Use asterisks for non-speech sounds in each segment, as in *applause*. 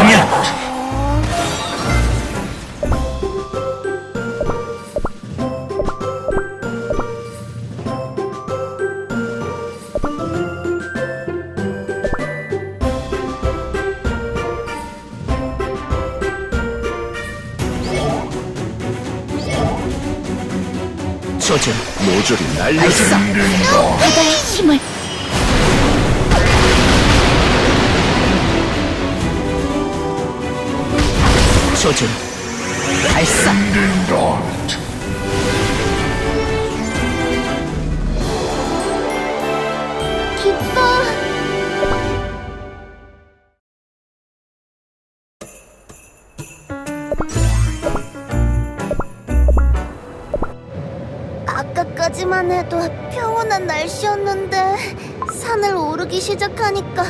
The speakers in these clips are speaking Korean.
정이야. 조준 모조리 날려주마 바다의 힘을 조준 발사. 기뻐. 아까까지만 해도 평온한 날씨였는데 산을 오르기 시작하니까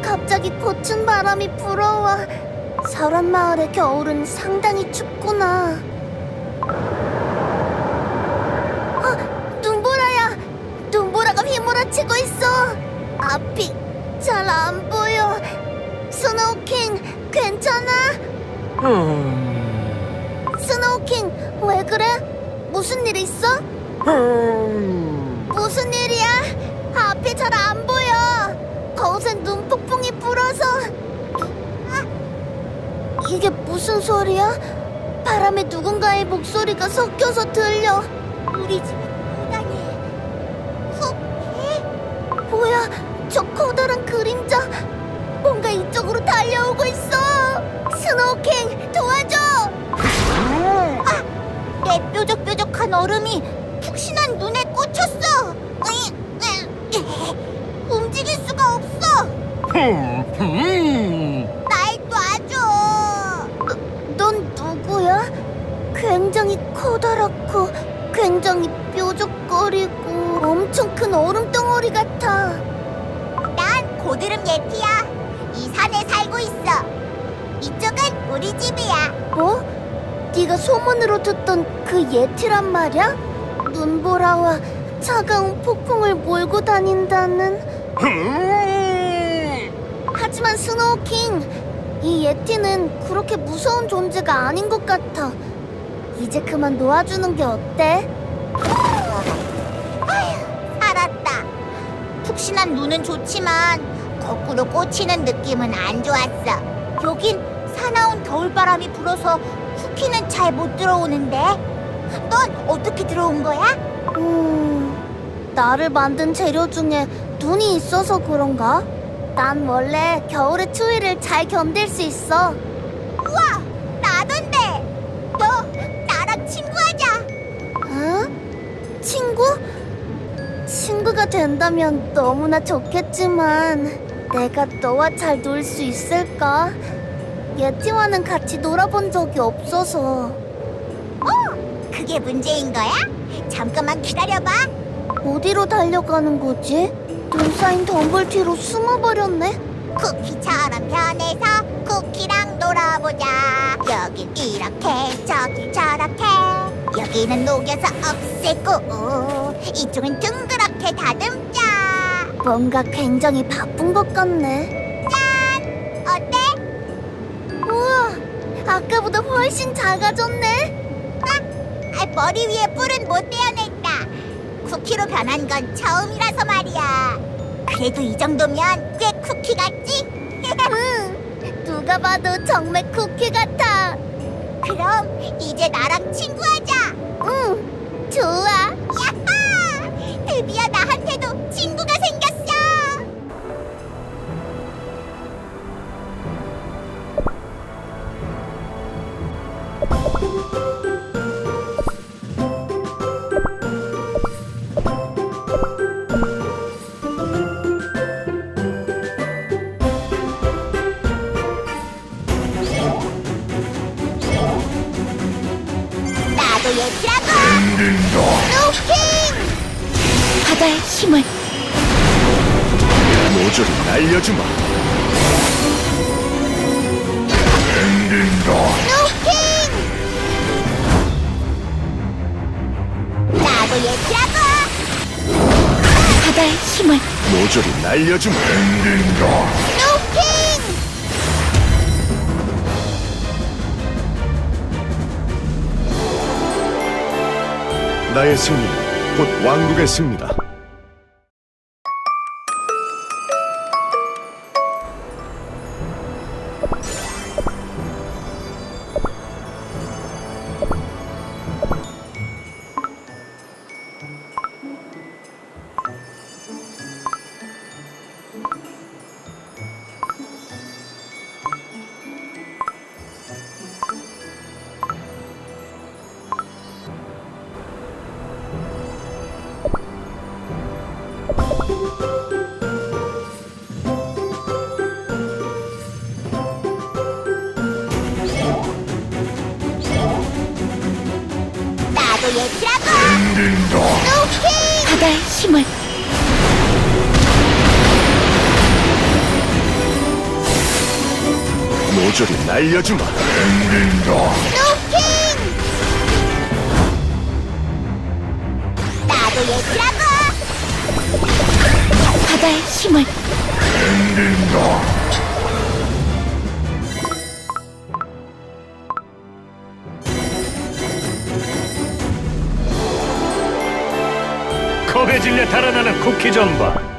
갑자기 거친 바람이 불어와 설원 마을의 겨울은 상당히 춥구나. 어, 눈보라야! 눈보라가 휘몰아치고 있어. 앞이 잘 안 보여. 스노우킹, 괜찮아? 스노우킹, 왜 그래? 무슨 일 있어? 무슨 일이야? 앞이 잘 안 보여. 이게 무슨 소리야? 바람에 누군가의 목소리가 섞여서 들려. 우리 집에 무당이 쿠키? 뭐야? 저 커다란 그림자. 뭔가 이쪽으로 달려오고 있어. 스노우킹 도와줘. 아, 내 뾰족뾰족한 얼음이 푹신한 눈에 꽂혔어. *laughs* 움직일 수가 없어. 날놔줘. 넌 누구야? 굉장히 커다랗고 굉장히 뾰족거리고 엄청 큰 얼음 덩어리 같아. 난 고드름 예티야. 이 산에 살고 있어. 이쪽은 우리 집이야. 뭐? 네가 소문으로 듣던 그 예티란 말이야? 눈보라와 차가운 폭풍을 몰고 다닌다는. *laughs* 하지만 스노우킹, 이 예티는 그렇게 무서운 존재가 아닌 것 같아. 이제 그만 놓아주는 게 어때? 아휴, 알았다. 푹신한 눈은 좋지만 거꾸로 꽂히는 느낌은 안 좋았어. 여긴 사나운 겨울바람이 불어서 쿠키는 잘 못 들어오는데. 넌 어떻게 들어온 거야? 음, 나를 만든 재료 중에 눈이 있어서 그런가? 난 원래 겨울의 추위를 잘 견딜 수 있어. 된다면 너무나 좋겠지만 내가 너와 잘 놀 수 있을까? 예티와는 같이 놀아본 적이 없어서. 어? 그게 문제인 거야? 잠깐만 기다려봐. 어디로 달려가는 거지? 눈 쌓인 덤불 뒤로 숨어버렸네. 쿠키처럼 변해서 쿠키랑 놀아보자. 여긴 이렇게 저기 저렇게. 여기는 녹여서 없애고 이쪽은 둥그렇게 다듬자. 뭔가 굉장히 바쁜 것 같네. 짠! 어때? 우와, 아까보다 훨씬 작아졌네. 아, 아, 머리 위에 뿔은 못 떼어냈다. 쿠키로 변한 건 처음이라서 말이야. 그래도 이 정도면 꽤 쿠키 같지? *laughs* 응, 누가 봐도 정말 쿠키 같아. 그럼 이제 나랑 친구하자. 응, 좋아. 야하! 드디어 나 얘기라고. 루킹! 바다의 힘을 모조리 날려주마 루킹! 나도 얘기라고. 바다의 힘을 모조리 날려주마 루킹! 나의 승리, 곧 왕국의 승리다. 예티라고! 스노우킹! 바다의 힘을 모조리 날려주마. 스노우킹! 나도 예티라고! 바다의 힘을 달아나는 쿠키 좀 봐.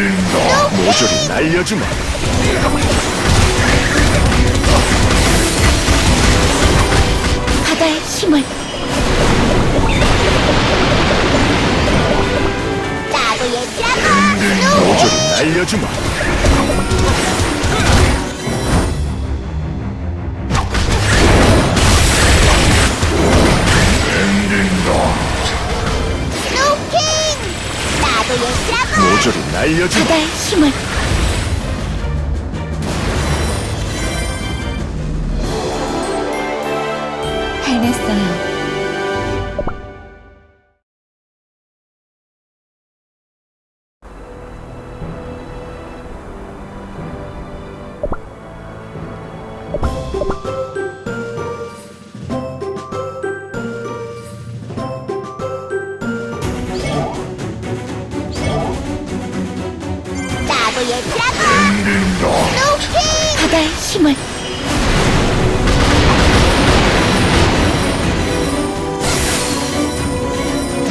예티라고! 모조리 날려주마. 바다의 힘을! 모조리 날려주마. 모조리 날려주마. 바다의 힘을 해냈어요. 힘을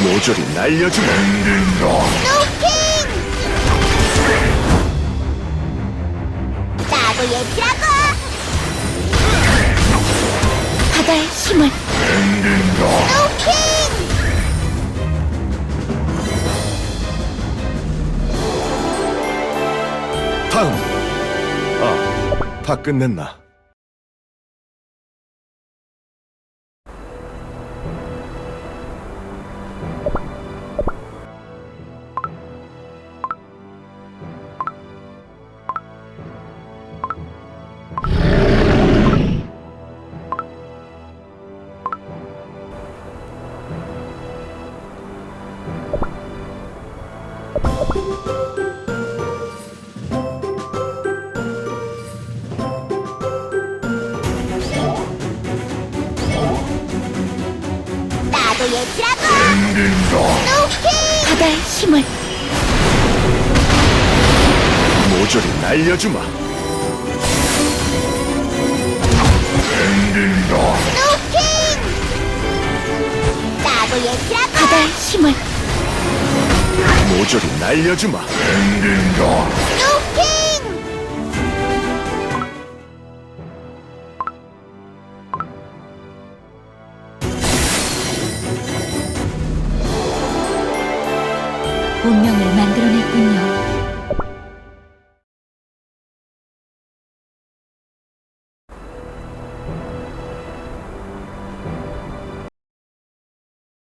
모조리 날려주마. 스노우킹! 나도 예티라고! 바다의 힘을 끝냈나? 스노우킹! 바다의 힘을 모조리 날려주마. 스노우킹! 나도 예티라고! 바다의 힘을 모조리 날려주마. 스노우 운명을 만들어냈군요.